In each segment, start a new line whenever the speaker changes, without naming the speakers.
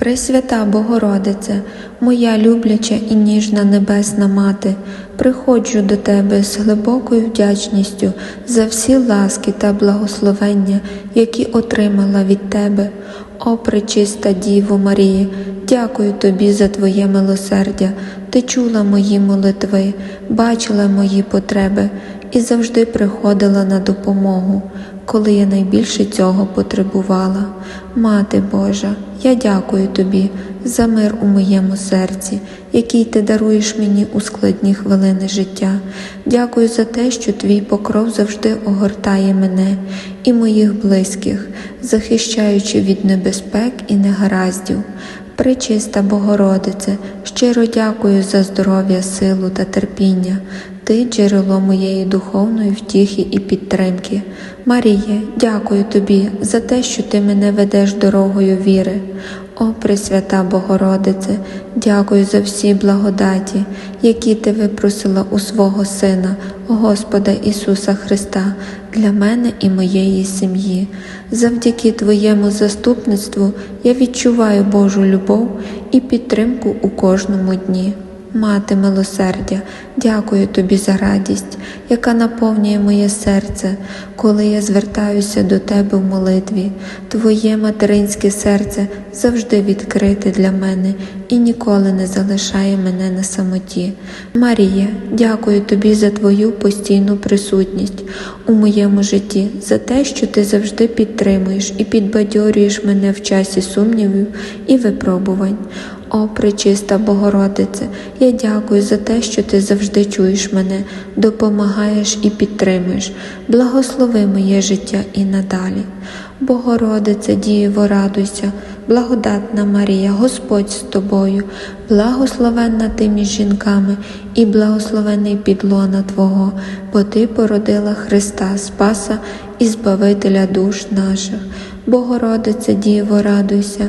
Пресвята Богородице, моя любляча і ніжна небесна мати, приходжу до Тебе з глибокою вдячністю за всі ласки та благословення, які отримала від Тебе. О, пречиста Діво Марії, дякую Тобі за Твоє милосердя. Ти чула мої молитви, бачила мої потреби і завжди приходила на допомогу, коли я найбільше цього потребувала. Мати Божа, я дякую Тобі за мир у моєму серці, який ти даруєш мені у складні хвилини життя. Дякую за те, що твій покров завжди огортає мене і моїх близьких, захищаючи від небезпек і негараздів. Пречиста Богородице, щиро дякую за здоров'я, силу та терпіння. Ти джерело моєї духовної втіхи і підтримки. Маріє, дякую тобі за те, що ти мене ведеш дорогою віри. О, Пресвята Богородице, дякую за всі благодаті, які ти випросила у свого Сина, Господа Ісуса Христа, для мене і моєї сім'ї. Завдяки Твоєму заступництву я відчуваю Божу любов і підтримку у кожному дні. Мати милосердя, дякую тобі за радість, яка наповнює моє серце, коли я звертаюся до тебе в молитві. Твоє материнське серце завжди відкрите для мене і ніколи не залишає мене на самоті. Марія, дякую тобі за твою постійну присутність у моєму житті, за те, що ти завжди підтримуєш і підбадьорюєш мене в часі сумнівів і випробувань. О, пречиста Богородице, я дякую за те, що ти завжди чуєш мене, допомагаєш і підтримуєш. Благослови моє життя і надалі. Богородице, Дієво, радуйся, благодатна Марія, Господь з тобою, благословенна ти між жінками і благословений підлона Твого, бо Ти породила Христа, Спаса і Збавителя душ наших. Богородице, Діво, радуйся,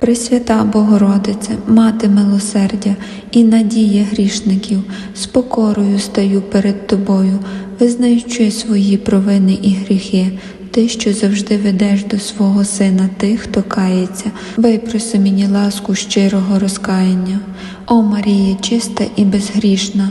Пресвята Богородице, мати милосердя і надія грішників, з покорою стаю перед Тобою, визнаючи свої провини і гріхи, ти, що завжди ведеш до свого Сина тих, хто кається, випроси мені ласку щирого розкаяння. О Марія, чиста і безгрішна,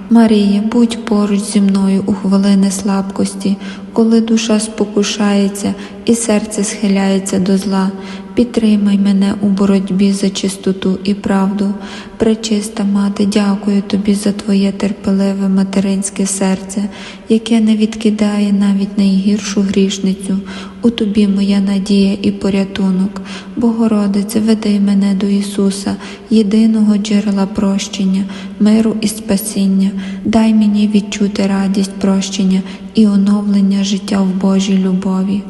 Марія, будь поруч зі мною у хвилини слабкості, коли душа спокушається і серце схиляється до зла. підтримай мене у боротьбі за чистоту і правду. Пречиста мати, дякую тобі за твоє терпеливе материнське серце, яке не відкидає навіть найгіршу грішницю. У тобі моя надія і порятунок. Богородице, веди мене до Ісуса, єдиного джерела прощення, миру і спасіння. Дай мені відчути радість прощення і оновлення життя в Божій любові.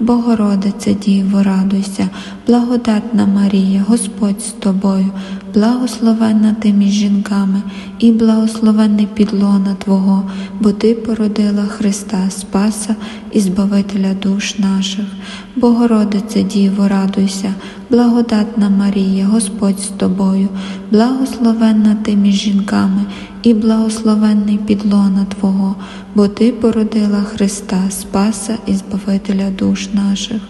Богородице Діво, радуйся, благодатна Марія, Господь з тобою, благословенна ти між жінками, і благословенний підлона Твого, бо Ти породила Христа, Спаса і Збавителя душ наших. Богородице Діво, радуйся, благодатна Марія, Господь з тобою, благословенна ти між жінками, і благословенний підлона Твого, бо Ти породила Христа, Спаса і Збавителя душ наших.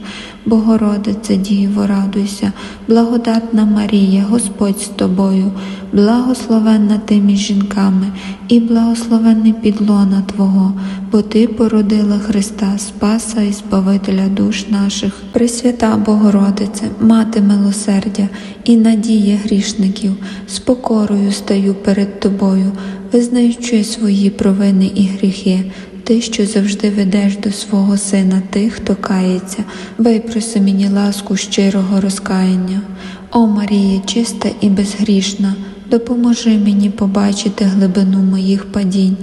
Богородице Діво, радуйся, благодатна Марія, Господь з тобою, благословенна ти між жінками, і благословенний підлона Твого, бо Ти породила Христа, Спаса і Збавителя душ наших. Пресвята Богородице, Мати милосердя і надія грішників, з покорою стаю перед Тобою, визнаючи свої провини і гріхи. Ти, що завжди ведеш до свого сина тих, хто кається, випроси мені ласку щирого розкаяння. О Марія, чиста і безгрішна, допоможи мені побачити глибину моїх падінь,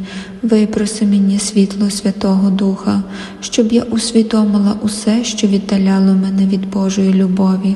випроси мені світло Святого Духа, щоб я усвідомила усе, що віддаляло мене від Божої любові.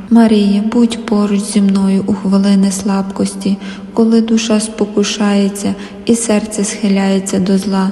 Марія, будь поруч зі мною у хвилини слабкості, коли душа спокушається і серце схиляється до зла.